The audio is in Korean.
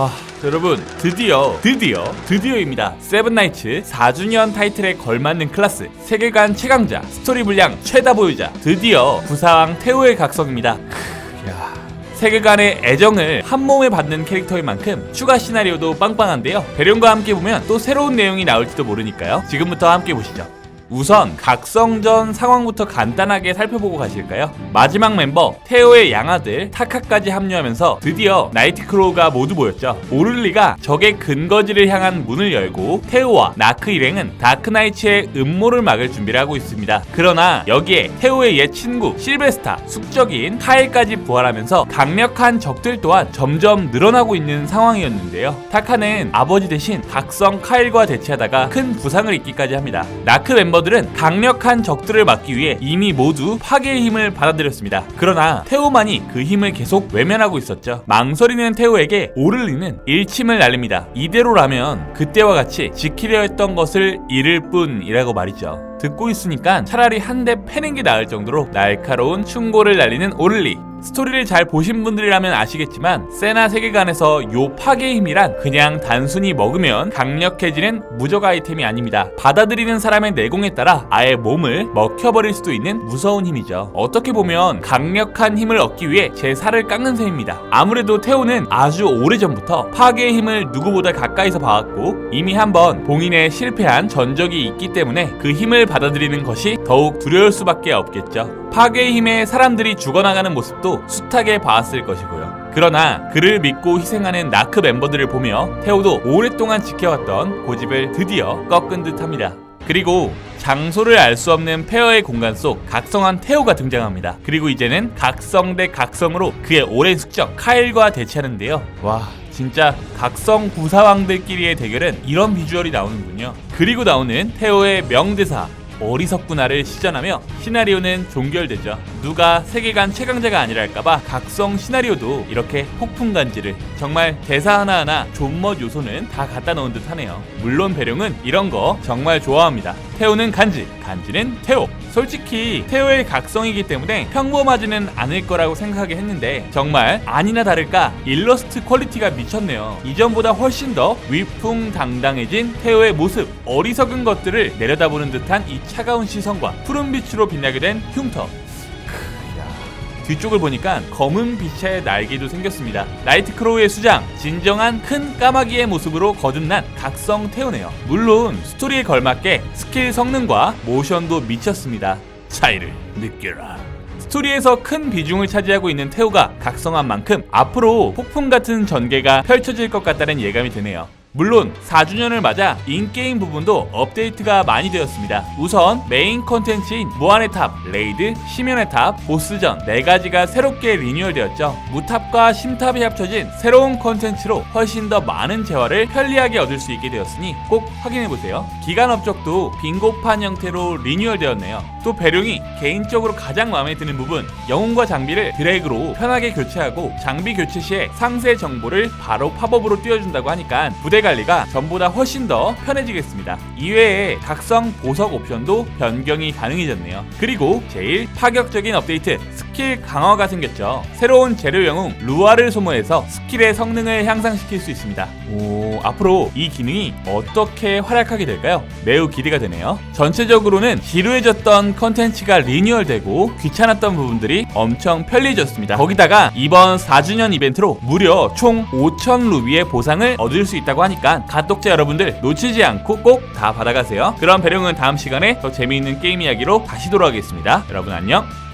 아 여러분 드디어 드디어 드디어입니다. 세븐나이츠 4주년 타이틀에 걸맞는 클래스 세계관 최강자 스토리 분량 최다 보유자 드디어 부사왕 태호의 각성입니다. 크, 야. 세계관의 애정을 한 몸에 받는 캐릭터인 만큼 추가 시나리오도 빵빵한데요. 배령과 함께 보면 또 새로운 내용이 나올지도 모르니까요. 지금부터 함께 보시죠 우선 각성전 상황부터 간단하게 살펴보고 가실까요? 마지막 멤버 테오의 양아들 타카까지 합류하면서 드디어 나이트크로우가 모두 모였죠. 오를리가 적의 근거지를 향한 문을 열고 테오와 나크 일행은 다크나이츠의 음모를 막을 준비를 하고 있습니다. 그러나 여기에 테오의 옛 친구 실베스타, 숙적인 카일까지 부활하면서 강력한 적들 또한 점점 늘어나고 있는 상황이었는데요. 타카는 아버지 대신 각성 카일과 대치하다가 큰 부상을 입기까지 합니다. 나크 멤버 들은 강력한 적들을 막기 위해 이미 모두 파괴의 힘을 받아들였습니다. 그러나 테오만이 그 힘을 계속 외면하고 있었죠. 망설이는 테오에게 오를리는 일침을 날립니다. 이대로라면 그때와 같이 지키려 했던 것을 잃을 뿐이라고 말이죠. 듣고 있으니까 차라리 한 대 패는 게 나을 정도로 날카로운 충고를 날리는 오를리. 스토리를 잘 보신 분들이라면 아시겠지만 세나 세계관에서 요 파괴의 힘이란 그냥 단순히 먹으면 강력해지는 무적 아이템이 아닙니다. 받아들이는 사람의 내공에 따라 아예 몸을 먹혀버릴 수도 있는 무서운 힘이죠. 어떻게 보면 강력한 힘을 얻기 위해 제 살을 깎는 셈입니다. 아무래도 태오는 아주 오래전부터 파괴의 힘을 누구보다 가까이서 봐왔고 이미 한번 봉인에 실패한 전적이 있기 때문에 그 힘을 받아들이는 것이 더욱 두려울 수밖에 없겠죠. 파괴의 힘에 사람들이 죽어나가는 모습도 숱하게 봐왔을 것이고요. 그러나 그를 믿고 희생하는 나크 멤버들을 보며 태오도 오랫동안 지켜왔던 고집을 드디어 꺾은 듯합니다. 그리고 장소를 알 수 없는 페어의 공간 속 각성한 태오가 등장합니다. 그리고 이제는 각성 대 각성으로 그의 오랜 숙적 카일과 대치하는데요. 와 진짜 각성 구사왕들끼리의 대결은 이런 비주얼이 나오는군요. 그리고 나오는 태오의 명대사 어리석구나를 시전하며 시나리오는 종결되죠. 누가 세계관 최강자가 아니랄까봐 각성 시나리오도 이렇게 폭풍 간지를 정말 대사 하나하나 존멋 요소는 다 갖다 넣은 듯 하네요. 물론 배령은 이런 거 정말 좋아합니다. 태오는 간지, 간지는 태오. 솔직히 태오의 각성이기 때문에 평범하지는 않을 거라고 생각하긴 했는데 정말 아니나 다를까 일러스트 퀄리티가 미쳤네요. 이전보다 훨씬 더 위풍당당해진 태오의 모습, 어리석은 것들을 내려다보는 듯한 이 차가운 시선과 푸른 빛으로 빛나게 된 흉터. 뒤쪽을 보니까 검은 빛의 날개도 생겼습니다. 나이트크로우의 수장, 진정한 큰 까마귀의 모습으로 거듭난 각성 태우네요. 물론 스토리에 걸맞게 스킬 성능과 모션도 미쳤습니다. 차이를 느껴라. 스토리에서 큰 비중을 차지하고 있는 태우가 각성한 만큼 앞으로 폭풍 같은 전개가 펼쳐질 것 같다는 예감이 드네요. 물론 4주년을 맞아 인게임 부분도 업데이트가 많이 되었습니다. 우선 메인 컨텐츠인 무한의 탑, 레이드, 심연의 탑, 보스전 4가지가 새롭게 리뉴얼되었죠. 무탑과 심탑이 합쳐진 새로운 컨텐츠로 훨씬 더 많은 재화를 편리하게 얻을 수 있게 되었으니 꼭 확인해보세요. 기간 업적도 빙고판 형태로 리뉴얼되었네요. 또 배룡이 개인적으로 가장 마음에 드는 부분 영웅과 장비를 드래그로 편하게 교체하고 장비 교체 시에 상세 정보를 바로 팝업으로 띄워준다고 하니까 부대 관리가 전보다 훨씬 더 편해지겠습니다. 이외에 각성 보석 옵션도 변경이 가능해졌네요. 그리고 제일 파격적인 업데이트 스킬 강화가 생겼죠. 새로운 재료 영웅 루아를 소모해서 스킬의 성능을 향상시킬 수 있습니다. 오, 앞으로 이 기능이 어떻게 활약하게 될까요? 매우 기대가 되네요. 전체적으로는 지루해졌던 컨텐츠가 리뉴얼되고 귀찮았던 부분들이 엄청 편리해졌습니다. 거기다가 이번 4주년 이벤트로 무려 총 5,000 루비의 보상을 얻을 수 있다고 하니까 가독자 여러분들 놓치지 않고 꼭 다 받아가세요. 그럼 배령은 다음 시간에 더 재미있는 게임 이야기로 다시 돌아오겠습니다. 여러분 안녕.